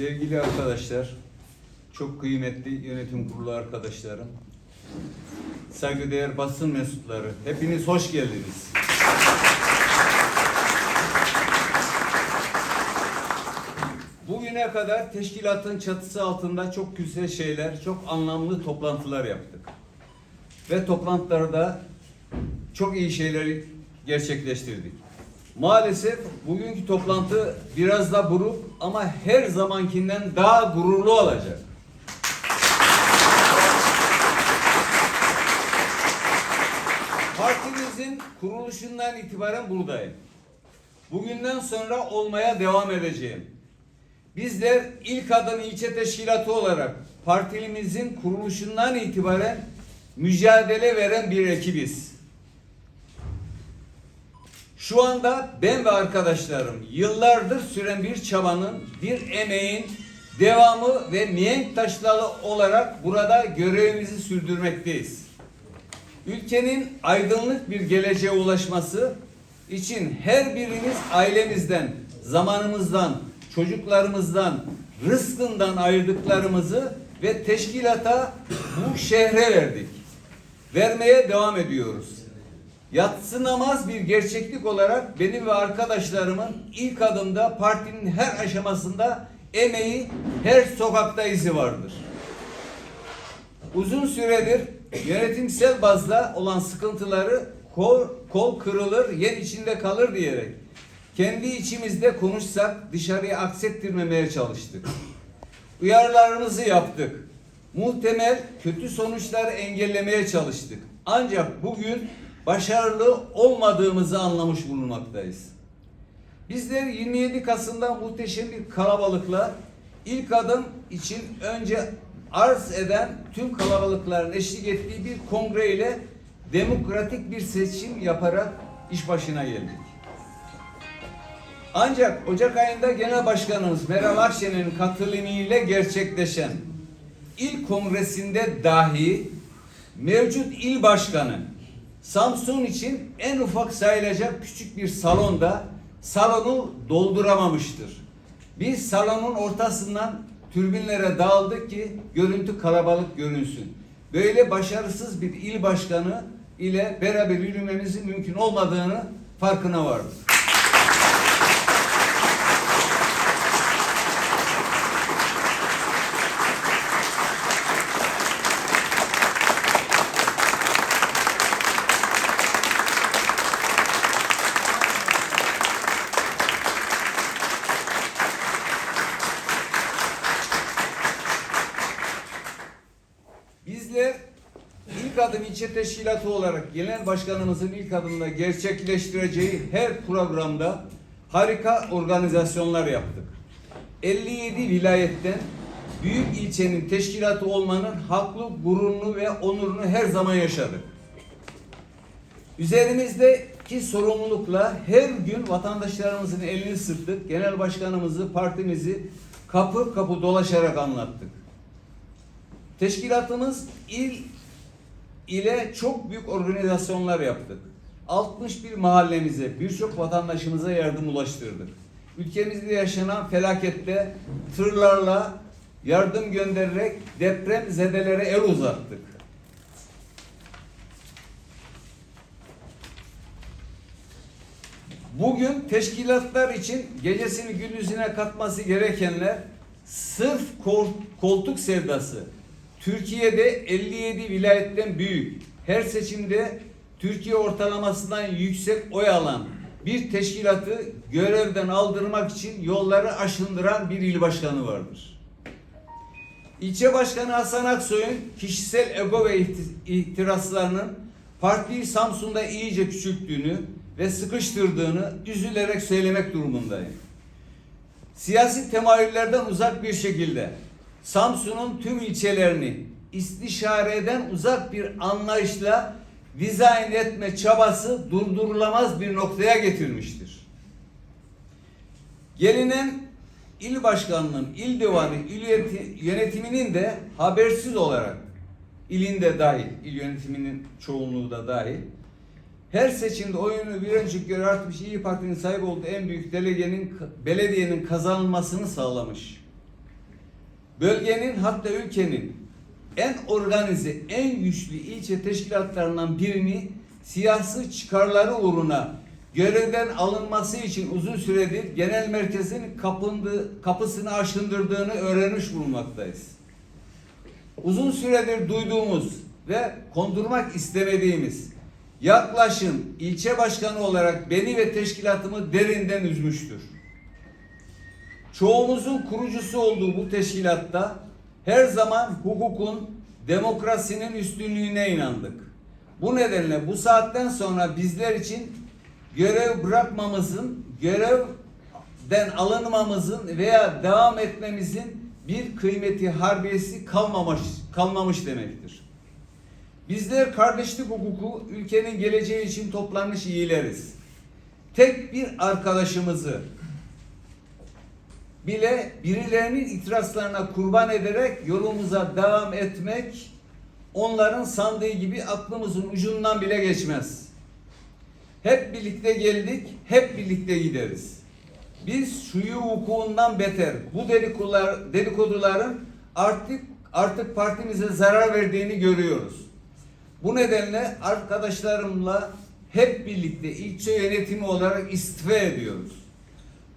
Sevgili arkadaşlar, çok kıymetli yönetim kurulu arkadaşlarım, saygıdeğer basın mensupları, hepiniz hoş geldiniz. Bugüne kadar teşkilatın çatısı altında çok güzel şeyler, çok anlamlı toplantılar yaptık. Ve toplantılarda çok iyi şeyleri gerçekleştirdik. Maalesef bugünkü toplantı biraz da buruk ama her zamankinden daha gururlu olacak. Partimizin kuruluşundan itibaren buradayım. Bugünden sonra olmaya devam edeceğim. Bizler ilk adım ilçe teşkilatı olarak partimizin kuruluşundan itibaren mücadele veren bir ekibiz. Şu anda ben ve arkadaşlarım yıllardır süren bir çabanın, bir emeğin devamı ve mihenk taşları olarak burada görevimizi sürdürmekteyiz. Ülkenin aydınlık bir geleceğe ulaşması için her birimiz ailemizden, zamanımızdan, çocuklarımızdan, rızkından ayırdıklarımızı ve teşkilata bu şehre verdik. Vermeye devam ediyoruz. Yatsınamaz bir gerçeklik olarak benim ve arkadaşlarımın ilk adımda partinin her aşamasında emeği her sokakta izi vardır. Uzun süredir yönetimsel bazda olan sıkıntıları kol, kol kırılır, yer içinde kalır diyerek kendi içimizde konuşsak dışarıya aksettirmemeye çalıştık. Uyarılarımızı yaptık. Muhtemel kötü sonuçları engellemeye çalıştık. Ancak bugün başarılı olmadığımızı anlamış bulunmaktayız. Bizler 27 Kasım'da muhteşem bir kalabalıkla ilk adım için önce arz eden tüm kalabalıkların eşlik ettiği bir kongre ile demokratik bir seçim yaparak iş başına geldik. Ancak Ocak ayında Genel Başkanımız Meral Akşener'in katılımıyla gerçekleşen ilk kongresinde dahi mevcut il başkanı Samsun için en ufak sayılacak küçük bir salonda salonu dolduramamıştır. Biz salonun ortasından türbinlere dağıldık ki görüntü kalabalık görünsün. Böyle başarısız bir il başkanı ile beraber yürümemizin mümkün olmadığını farkına vardık. Bizler ilk adım ilçe teşkilatı olarak genel başkanımızın ilk adımda gerçekleştireceği her programda harika organizasyonlar yaptık. 57 vilayetten büyük ilçenin teşkilatı olmanın haklı gururunu ve onurunu her zaman yaşadık. Üzerimizdeki sorumlulukla her gün vatandaşlarımızın elini sıktık. Genel başkanımızı, partimizi kapı kapı dolaşarak anlattık. Teşkilatımız il ile çok büyük organizasyonlar yaptık. 61 mahallemize, birçok vatandaşımıza yardım ulaştırdık. Ülkemizde yaşanan felakette tırlarla yardım göndererek deprem zedelere el uzattık. Bugün teşkilatlar için gecesini gündüzüne katması gerekenler sırf kol- koltuk sevdası. Türkiye'de 57 vilayetten büyük, her seçimde Türkiye ortalamasından yüksek oy alan bir teşkilatı görevden aldırmak için yolları aşındıran bir il başkanı vardır. İlçe Başkanı Hasan Aksoy'un kişisel ego ve ihti- ihtiraslarının partiyi Samsun'da iyice küçülttüğünü ve sıkıştırdığını üzülerek söylemek durumundayım. Siyasi temayüllerden uzak bir şekilde Samsun'un tüm ilçelerini istişareden uzak bir anlayışla dizayn etme çabası durdurulamaz bir noktaya getirmiştir. Gelinen il başkanlığının, il divanı, il yöneti- yönetiminin de habersiz olarak ilinde dahil, il yönetiminin çoğunluğu da dahil her seçimde oyunu bir önceki göre artmış İyi Parti'nin sahip olduğu en büyük delegenin, belediyenin kazanılmasını sağlamış. Bölgenin hatta ülkenin en organize, en güçlü ilçe teşkilatlarından birini siyasi çıkarları uğruna görevden alınması için uzun süredir genel merkezin kapındı, kapısını aşındırdığını öğrenmiş bulunmaktayız. Uzun süredir duyduğumuz ve kondurmak istemediğimiz yaklaşım ilçe başkanı olarak beni ve teşkilatımı derinden üzmüştür. Çoğumuzun kurucusu olduğu bu teşkilatta her zaman hukukun, demokrasinin üstünlüğüne inandık. Bu nedenle bu saatten sonra bizler için görev bırakmamızın, görevden alınmamızın veya devam etmemizin bir kıymeti harbiyesi kalmamış, kalmamış demektir. Bizler kardeşlik hukuku ülkenin geleceği için toplanmış iyileriz. Tek bir arkadaşımızı bile birilerinin itirazlarına kurban ederek yolumuza devam etmek onların sandığı gibi aklımızın ucundan bile geçmez. Hep birlikte geldik, hep birlikte gideriz. Biz şuyu hukukundan beter bu dedikodular, dedikoduların artık artık partimize zarar verdiğini görüyoruz. Bu nedenle arkadaşlarımla hep birlikte ilçe yönetimi olarak istifa ediyoruz.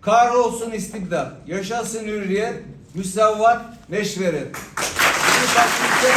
Kahrolsun istibdat, yaşasın hürriyet, müsavvat, meşveret. Bunu takdirde.